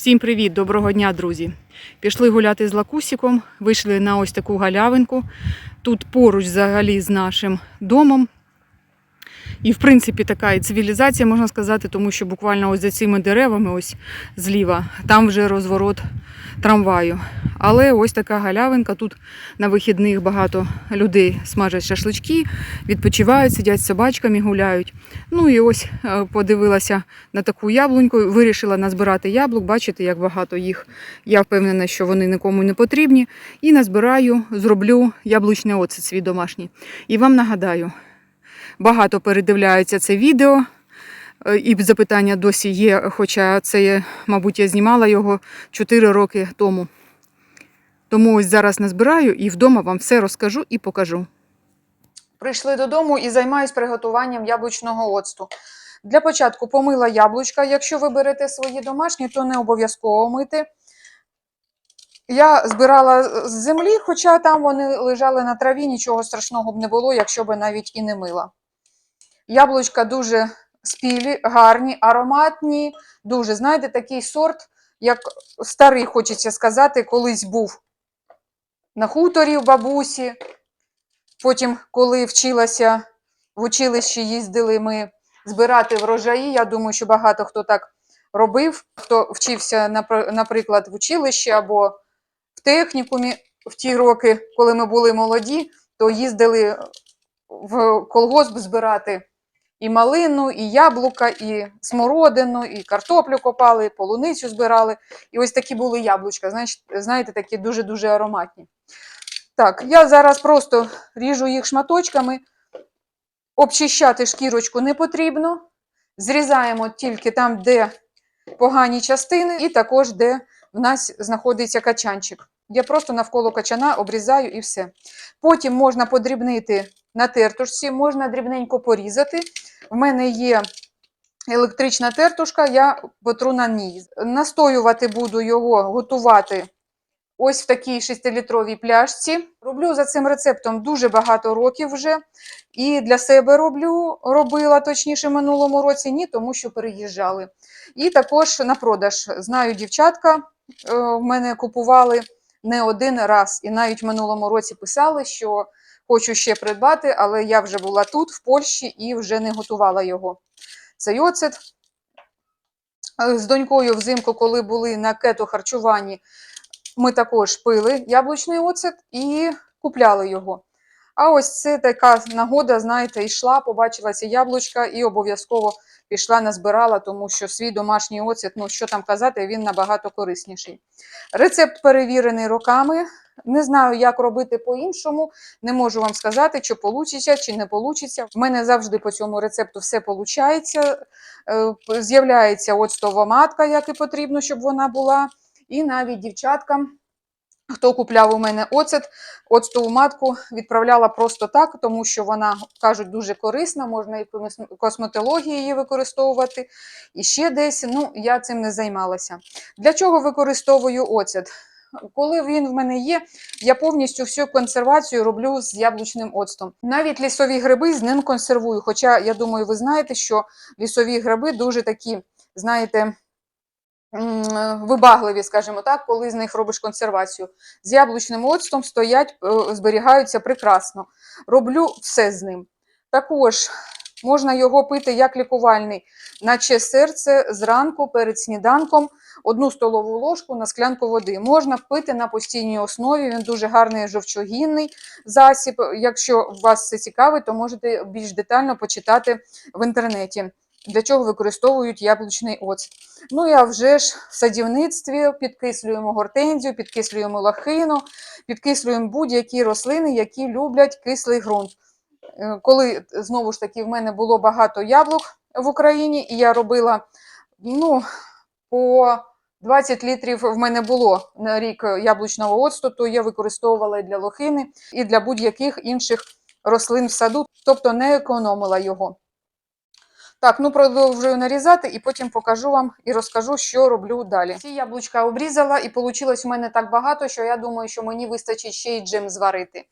Всім привіт, доброго дня, друзі! Пішли гуляти з лакусіком, вийшли на ось таку галявинку. Тут поруч взагалі з нашим домом. І, в принципі, така і цивілізація, можна сказати, тому що буквально ось за цими деревами, ось зліва, там вже розворот трамваю. Але ось така галявинка. Тут на вихідних багато людей смажать шашлички, відпочивають, сидять з собачками, гуляють. Ну і ось е, подивилася на таку яблуньку, вирішила назбирати яблук. Бачите, як багато їх. Я впевнена, що вони нікому не потрібні. І назбираю, зроблю яблучний оцет свій домашній. І вам нагадаю, багато передивляються це відео. е, І запитання досі є, хоча це, мабуть, я знімала його 4 роки тому. Тому ось зараз назбираю і вдома вам все розкажу і покажу. Прийшли додому і займаюсь приготуванням яблучного оцту. Для початку помила яблучка. Якщо ви берете свої домашні, то не обов'язково мити. Я збирала з землі, хоча там вони лежали на траві, нічого страшного б не було, якщо б навіть і не мила. Яблучка дуже спілі, гарні, ароматні, дуже, знаєте, такий сорт, як старий, хочеться сказати, колись був на хуторі в бабусі. Потім, коли вчилася в училищі, їздили ми збирати врожаї. Я думаю, що багато хто так робив, хто вчився, наприклад, в училищі або в технікумі в ті роки, коли ми були молоді, то їздили в колгосп збирати і малину, і яблука, і смородину, і картоплю копали, і полуницю збирали. І ось такі були яблучка, знаєте, такі дуже-дуже ароматні. Так, я зараз просто ріжу їх шматочками. Обчищати шкірочку не потрібно. Зрізаємо тільки там, де погані частини, і також де в нас знаходиться качанчик. Я просто навколо качана обрізаю і все. Потім можна подрібнити на тертушці, можна дрібненько порізати. В мене є електрична тертушка, я потру на ній. Настоювати буду його, готувати ось в такій 6-літровій пляшці. Роблю за цим рецептом дуже багато років вже. І для себе роблю, робила точніше минулому році, ні, тому що переїжджали. І також на продаж. Знаю, дівчатка е, в мене купували не один раз. І навіть в минулому році писали, що хочу ще придбати, але я вже була тут, в Польщі, і вже не готувала його. Цей оцет. Е, З донькою взимку, коли були на кето-харчуванні, ми також пили яблучний оцет і купляли його. А ось це така нагода, знаєте, йшла, побачила ці яблучка і обов'язково пішла, назбирала, тому що свій домашній оцет, ну що там казати, він набагато корисніший. Рецепт перевірений роками. Не знаю, як робити по-іншому. Не можу вам сказати, чи вийде, чи не вийде. В мене завжди по цьому рецепту все виходить. З'являється оцтова матка, як і потрібно, щоб вона була. І навіть дівчаткам, хто купляв у мене оцет, оцтову матку відправляла просто так, тому що вона, кажуть, дуже корисна, можна і в косметології її використовувати. І ще десь, ну, я цим не займалася. Для чого використовую оцет? Коли він в мене є, я повністю всю консервацію роблю з яблучним оцтом. Навіть лісові гриби з ним консервую. Хоча, я думаю, ви знаєте, що лісові гриби дуже такі, знаєте, вибагливі, скажімо так, коли з них робиш консервацію. З яблучним оцтом стоять, е, зберігаються прекрасно. Роблю все з ним. Також можна його пити як лікувальний, наче серце зранку перед сніданком, одну столову ложку на склянку води. Можна пити на постійній основі. Він дуже гарний жовчогінний засіб. Якщо вас це цікавить, то можете більш детально почитати в інтернеті. Для чого використовують яблучний оцет. Ну а вже ж в садівництві підкислюємо гортензію, підкислюємо лохину, підкислюємо будь-які рослини, які люблять кислий ґрунт. Е, Коли знову ж таки в мене було багато яблук в Україні, і я робила ну, по 20 літрів в мене було на рік яблучного оцту, я використовувала і для лохини, і для будь-яких інших рослин в саду, тобто не економила його. Так, ну продовжую нарізати і потім покажу вам і розкажу, що роблю далі. Ці яблучка обрізала, і вийшло у мене так багато, що я думаю, що мені вистачить ще й джем зварити.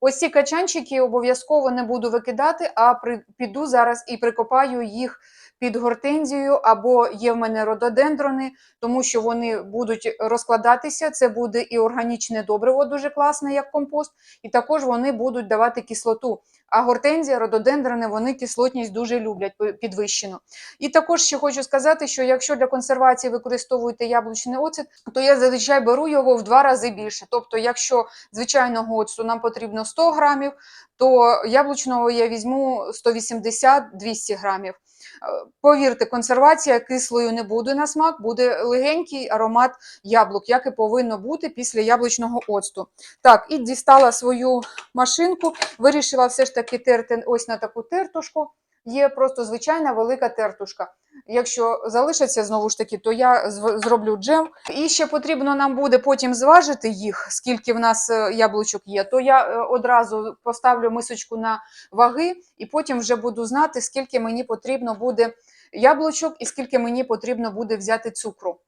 Ось ці качанчики обов'язково не буду викидати, а при, піду зараз і прикопаю їх під гортензію, або є в мене рододендрони, тому що вони будуть розкладатися. Це буде і органічне добриво, дуже класне, як компост, і також вони будуть давати кислоту. А гортензія, рододендрони, вони кислотність дуже люблять підвищену. І також ще хочу сказати, що якщо для консервації використовуєте яблучний оцет, то я зазвичай беру його в два рази більше. Тобто, якщо звичайного оцту нам потрібно 100 грамів, то яблучного я візьму 180-200 грамів. Е, Повірте, консервація кислою не буде на смак, буде легенький аромат яблук, як і повинно бути після яблучного оцту. Так, і дістала свою машинку, вирішила все ж таки терти ось на таку тертушку. Є просто звичайна велика тертушка. Якщо залишаться знову ж таки, то я зроблю джем. І ще потрібно нам буде потім зважити їх, скільки в нас е, яблучок є. То я е, одразу поставлю мисочку на ваги, і потім вже буду знати, скільки мені потрібно буде яблучок і скільки мені потрібно буде взяти цукру.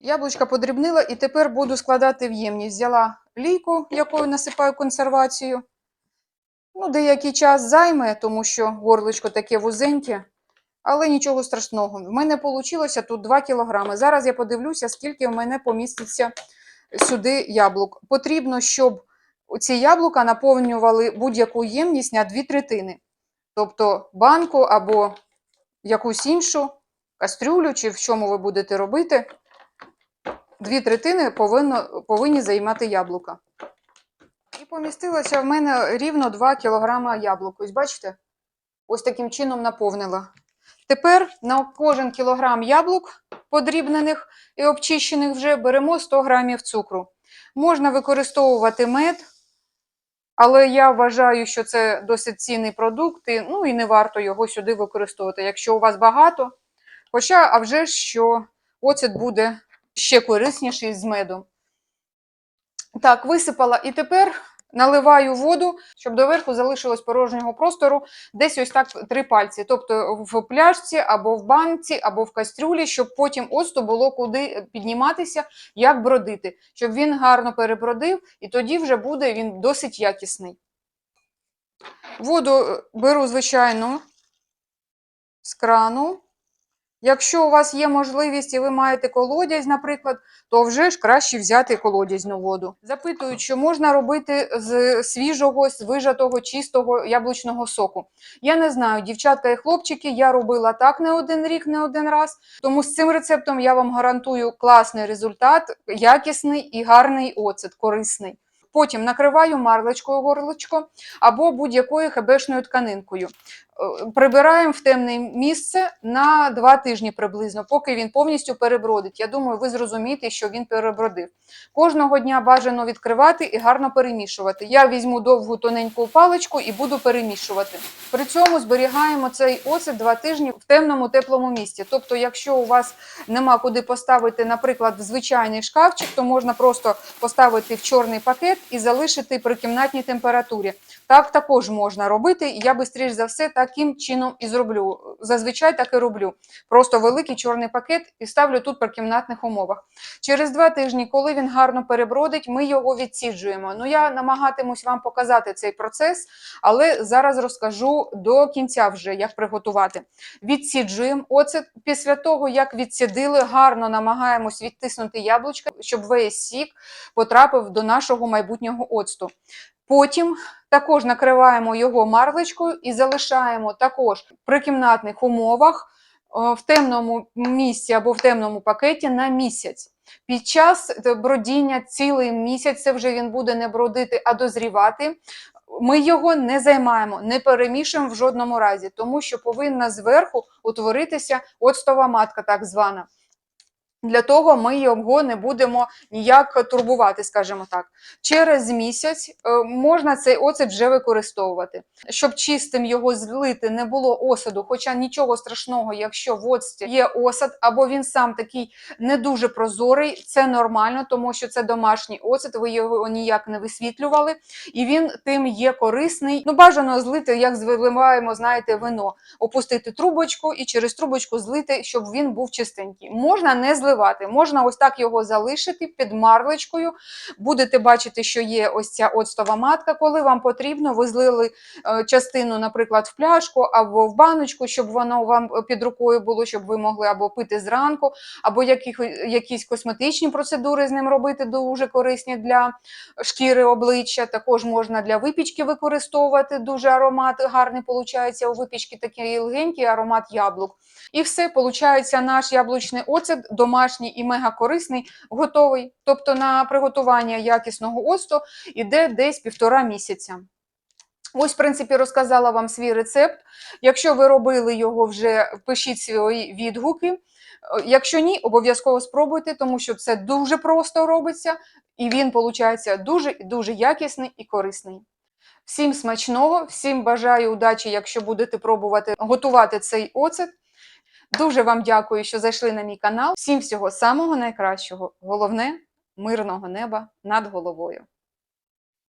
Яблучка подрібнила і тепер буду складати в ємність. Взяла лійку, якою насипаю консервацію. Ну, деякий час займе, тому що горличко таке вузеньке, але нічого страшного. В мене вийшло тут 2 кілограми. Зараз я подивлюся, скільки в мене поміститься сюди яблук. Потрібно, щоб ці яблука наповнювали будь-яку ємність на 2 третини. Тобто банку або якусь іншу кастрюлю, чи в чому ви будете робити. Дві третини повинно, повинні займати яблука. Помістилося в мене рівно 2 кг яблук. Ось бачите? Ось таким чином наповнила. Тепер на кожен кілограм яблук подрібнених і обчищених вже беремо 100 грамів цукру. Можна використовувати мед, але я вважаю, що це досить цінний продукт, і, ну і не варто його сюди використовувати. Якщо у вас багато, хоча, а вже ж, що оцет буде ще корисніший з медом. Так, висипала і тепер наливаю воду, щоб доверху залишилось порожнього простору, десь ось так три пальці. Тобто в пляшці, або в банці, або в кастрюлі, щоб потім оцту було куди підніматися, як бродити, щоб він гарно перебродив, і тоді вже буде він досить якісний. Воду е, беру, звичайно, з крану. Якщо у вас є можливість і ви маєте колодязь, наприклад, то вже ж краще взяти колодязьну воду. Запитують, що можна робити з свіжого, вижатого, чистого яблучного соку. Я не знаю, дівчатка і хлопчики, я робила так не один рік, не один раз. Тому з цим рецептом я вам гарантую класний результат, якісний і гарний оцет, корисний. Потім накриваю марлечкою горлочко або будь-якою хебешною тканинкою. Е, Прибираємо в темне місце на два тижні приблизно, поки він повністю перебродить. Я думаю, ви зрозумієте, що він перебродив. Кожного дня бажано відкривати і гарно перемішувати. Я візьму довгу тоненьку паличку і буду перемішувати. При цьому зберігаємо цей оцет два тижні в темному теплому місці. Тобто, якщо у вас нема куди поставити, наприклад, звичайний шкафчик, то можна просто поставити в чорний пакет і залишити при кімнатній температурі. Так також можна робити, і я швидше за все таким чином і зроблю. Зазвичай так і роблю. Просто великий чорний пакет і ставлю тут при кімнатних умовах. Через два тижні, коли він гарно перебродить, ми його відсіджуємо. Ну я намагатимусь вам показати цей процес, але зараз розкажу до кінця вже, як приготувати. Відсіджуємо оцет. Після того, як відсідили, гарно намагаємось відтиснути яблучка, щоб весь сік потрапив до нашого майбутнього оцту. Потім також накриваємо його марлечкою і залишаємо також при кімнатних умовах е, в темному місці або в темному пакеті на місяць. Під час е, бродіння цілий місяць це вже він буде не бродити, а дозрівати. Ми його не займаємо, не перемішуємо в жодному разі, тому що повинна зверху утворитися оцтова матка, так звана. Для того ми його не будемо ніяк турбувати, скажімо так. Через місяць е, можна цей оцет вже використовувати. Щоб чистим його злити не було осаду, хоча нічого страшного, якщо в оцті є осад, або він сам такий не дуже прозорий, це нормально, тому що це домашній оцет, ви його ніяк не висвітлювали, і він тим є корисний. Ну, бажано злити, як виливаємо, знаєте, вино, опустити трубочку і через трубочку злити, щоб він був чистенький. Можна не зливати виливати. Можна ось так його залишити під марлечкою. Будете бачити, що є ось ця оцтова матка. Коли вам потрібно, ви злили е, частину, наприклад, в пляшку або в баночку, щоб воно вам під рукою було, щоб ви могли або пити зранку, або яких, якісь косметичні процедури з ним робити дуже корисні для шкіри обличчя. Також можна для випічки використовувати. Дуже аромат гарний виходить. У випічки такий легенький аромат яблук. І все, виходить, наш яблучний оцет домашній і мега корисний, готовий. Тобто на приготування якісного оцту йде десь півтора місяця. Ось, в принципі, розказала вам свій рецепт. Якщо ви робили його вже, пишіть свої відгуки. Якщо ні, обов'язково спробуйте, тому що це дуже просто робиться, і він, виходить, дуже дуже якісний і корисний. Всім смачного, всім бажаю удачі, якщо будете пробувати готувати цей оцет. Дуже вам дякую, що зайшли на мій канал. Всім всього самого найкращого. Головне мирного неба над головою.